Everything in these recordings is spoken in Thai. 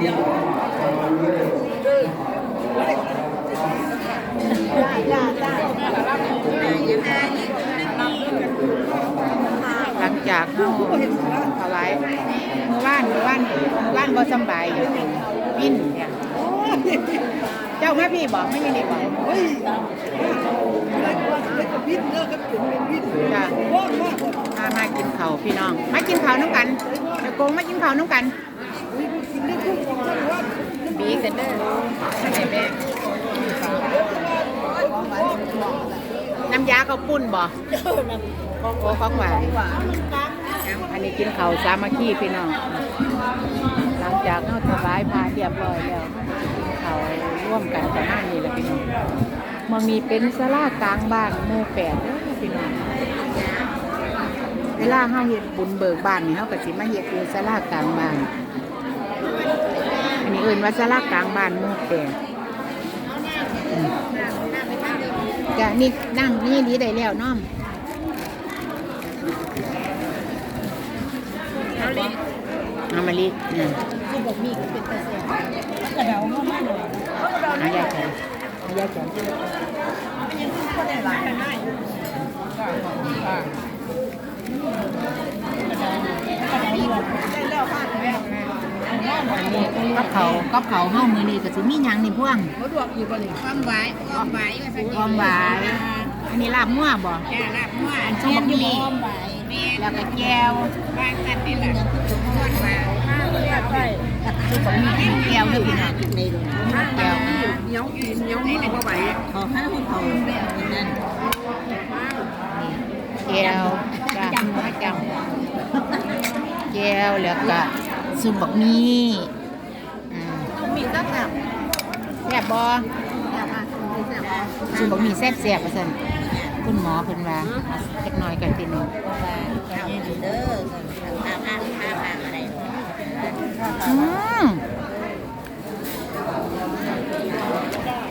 หลังจากเฮาถวายเมื่อวานเมื่อวานเมื่อวานบ่สบายอยู่วินเนี่ยเจ้าแมาพี่บอกไม่ยังนี่บอกเฮ้ยแล้วก็พิษเลิกกันถึงเป็นพิษจ้ะว่ามามากินเข้าพี่น้อง มากินเขาน้ำกันเดี๋ยวโกงมากินเขาน้ำกัน กินได้ทุกคนว่าบีกันเด้อแม่น้ำยาเขาปุ้นบ่โอ้ของหวานอันนี้กินเขาสามัคคีพี่น้อง หลังจากเข้าถวายพาเรียบร้อยแล้วกินข้าร่วมกันประมานี้แหละพี่น้องมืองนี้เป็นศาลากลางบ้านหมู่แปดเด้อพี่น้องเวลาเฮาเฮ็ดบุญเบิกบ้านนี่เฮาก็สิมาเฮ็ดอยู่ศาลากลางบ้าน อันนี้เอิ้นว่าศาลากลางบ้านหมู่แปดอืมจ้ะนี่นั่งนี่ดีได้แล้วน้อมเอามาลิอืมที่บอกมีก็เป็นตาเสียกระเดาเข้ามาหน่อยอายายจันอายายจันก็ได้หลายได้ อันนี้ กับเขาวกับเขาวเฮามื้อนี้ก็สิมีหยังนี่พวงเขาดวกอยู่บ่นี่ความหวานความหวานว่าสักความหวานอันนี้ลาบมั่วบ่จ้าลาบมั่วอันส้มบักมี่ความหวานแม่แล้วก็แก้วบ้านกันนี่แหละความหวานคือของมีแก้วด้วยพี่น้องแก้วเหนียวกินเหนียวนี่บ่ไหวขอให้เขานั่นแก้วจ้ามาจังแก้วแล้วก็ซุปบักมี่อืม มีตั้งแต่ แซ่บบ่ซุปบักมี่แซ่บๆว่าซั่นคุณหมอเพิ่นว่าจักหน่อยกันพี่น้องเอาเด้อตามอ่างตามอ่างอะไรอืม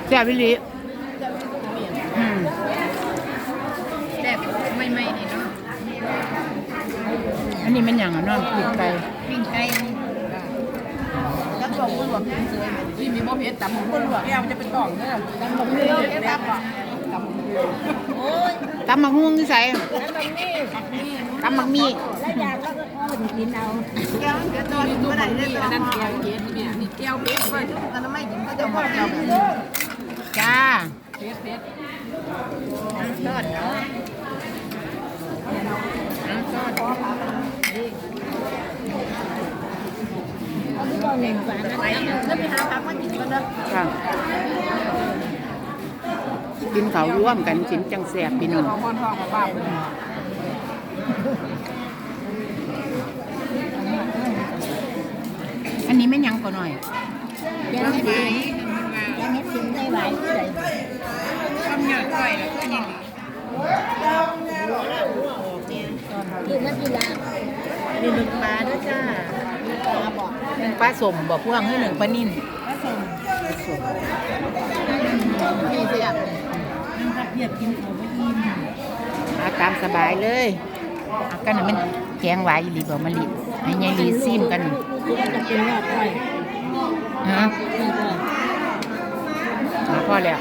แซ่บอีหลีอืมแต่ไม่ไม่นี่เนาะอันนี้มันหยังอะน้องผิดไปปิ้งไก่ แล้วบอกว่าแบบสวยที่มีบ่เพชรตำคนหลวกแก้วจะเป็นต่องเด้อตำบักมี่แก้วตำโอ้ยตำบักฮวงที่ใส่ตำบักมี่ตำบักมี่แล้วอยางแล้วก็อ้อนกินเอาแก้วเดี๋ยวตอนนี้ตัวไหนได้ตัวนั้นแก้วเย็นเนี่ยนี่แก้วเพชรว่าตอนนั้นไม่กินก็จะบอกแก้วแบบจ้าเพชรเพชรทอดเนาะน้ำทอด ค่ะกินเขาวร่วมกันกินจังแสบพี่น้ององคนท้องมาบ้าไปอันนี้ไม่นยังก็หน่อยแกงเห็ดแกงเห็ดกินได้หลยผู้ใดความหยาดก้อยแล้วก็ยังคือมันกีฬาดูดึงปลาด้วยจ้าปลาบอก หนึ่งปลาสมบ่พวงให้หนึ่งปลานิ่นผสมนี่เสียบน้ำผัดเพียบกินเขาไม่อิ่มเอาตามสบายเลยเอากันน่ะมันแกงหวายอีหลีบ่มะลิให้ยายลีซิมกันจะเป็นยอดไปฮะนี่ก็เอาพอแล้ว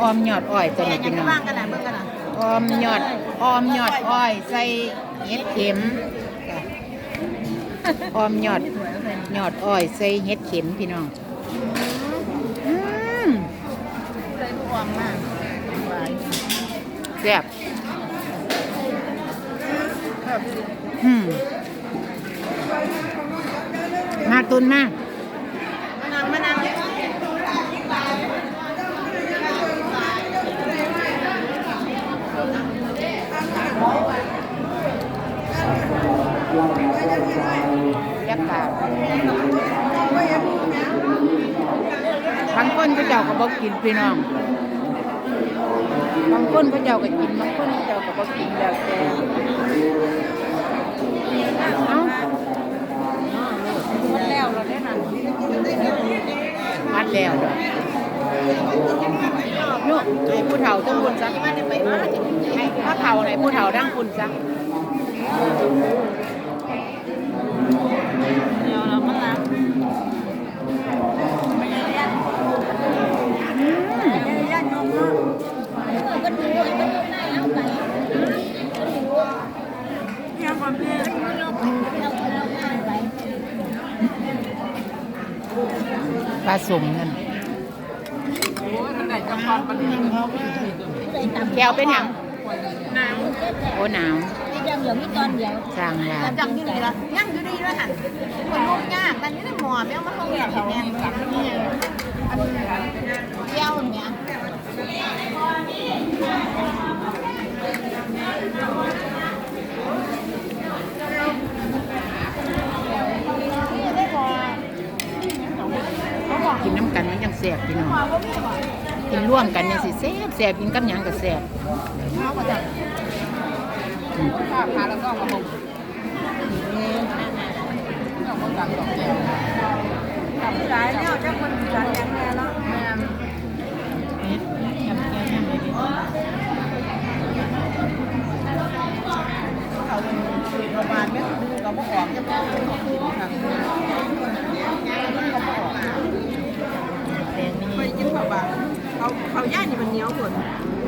อ้ออมยอดอ้อยตัวนี้พี่น้องว่างกันนะเบิ่งกันนะ ออมยอดออมยอดอ้อยใส่เห็ดเข็มออมยอดยอดอ้อยใส่เห็ดเข็มพี่น้องอืมเลยผู้วางมากแซ่บอืมมาตุนมากมานางมานาง ยักษ์กาบางคนก็เจ้าก็บอกกินพี่น้อง บางคนก็เจ้าก็กิน บางคนก็เจ้าก็บอกกินแล้วแต่เอ้ามันแล้วเราได้นั่นมัดแล้วเด้อลูกให้ผู้เฒ่าต้องคุณซะให้ผู้เฒ่าให้ผู้เฒ่าดั้งคุณซะ ป ลาสมนั่นโอ้ยมันได้จังหวัดมันนี่แก้วเป็นหยังน้ำโอ้หนาวที่ยังเหลือมีตอนเดียวสร้างว่าจังอยู่นี่ละยังอยู่นี่ละหันคนลูกยากมันนี่ได้หมอไม่เอามาห้องเดียวแม่นี่อันเดียวเนี่ย กินน้ำกันมันยัง แสบพี่น้องกินร่วมกันยังสิแสบแสบกินกับหยังก็แสบข้าแล้วก็มาหมกเอามาตักดอกแก้วสายแล้วจะคนสายยังไงแล้วแม่เขาประมาณไม่ดูกับพวกของจะต้องทางไปกินข้าวบางเขาเขาย่านี่มันเหนียวกว่า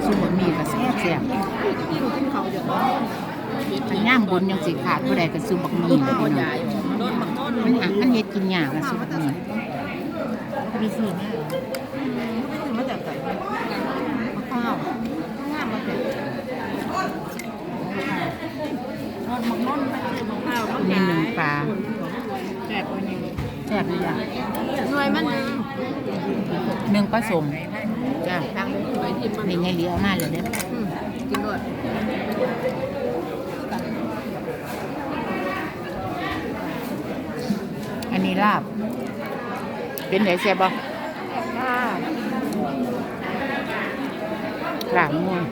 ซุปบะหมี่ก็แสบแสบ กินกินเขาเยอะ มั นย่งบนยังสิขาดผู้ใดก็ซุปบะหมี่เลยพี่น้องโดนบักมันหามันเฮ็ดกินยากอะซุปบะหมี่มีสิมาจากไหนข้าวงามมาเป็นอนมักนอนไปเลยมักข้าวมักมีหนึ่งปลาแจกคนนึงแซ่บอยู่อย่างหน่วยมันหนึ่งผสมจ้าทางไปทิมมันนี่ไงเหลียวมาเลยเด้อกินด้วย อันนี้ ลาบ เป็นไหนแซ่บบ่ค่ะลาบม่วง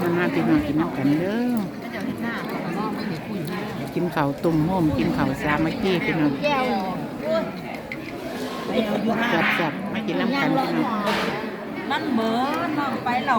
มามาพี่น้องกินน้ำกันเด้อก็จะเห็นหน้าของน้องไม่ได้คุยให้กินข้าวตุ่มโฮมกินข้าวสามัคคีพี่น้องแก้วไปเอาอยู่ห้าแซ่บๆมากินน้ำกันพี่น้องมันเหมือนน้องไปเรา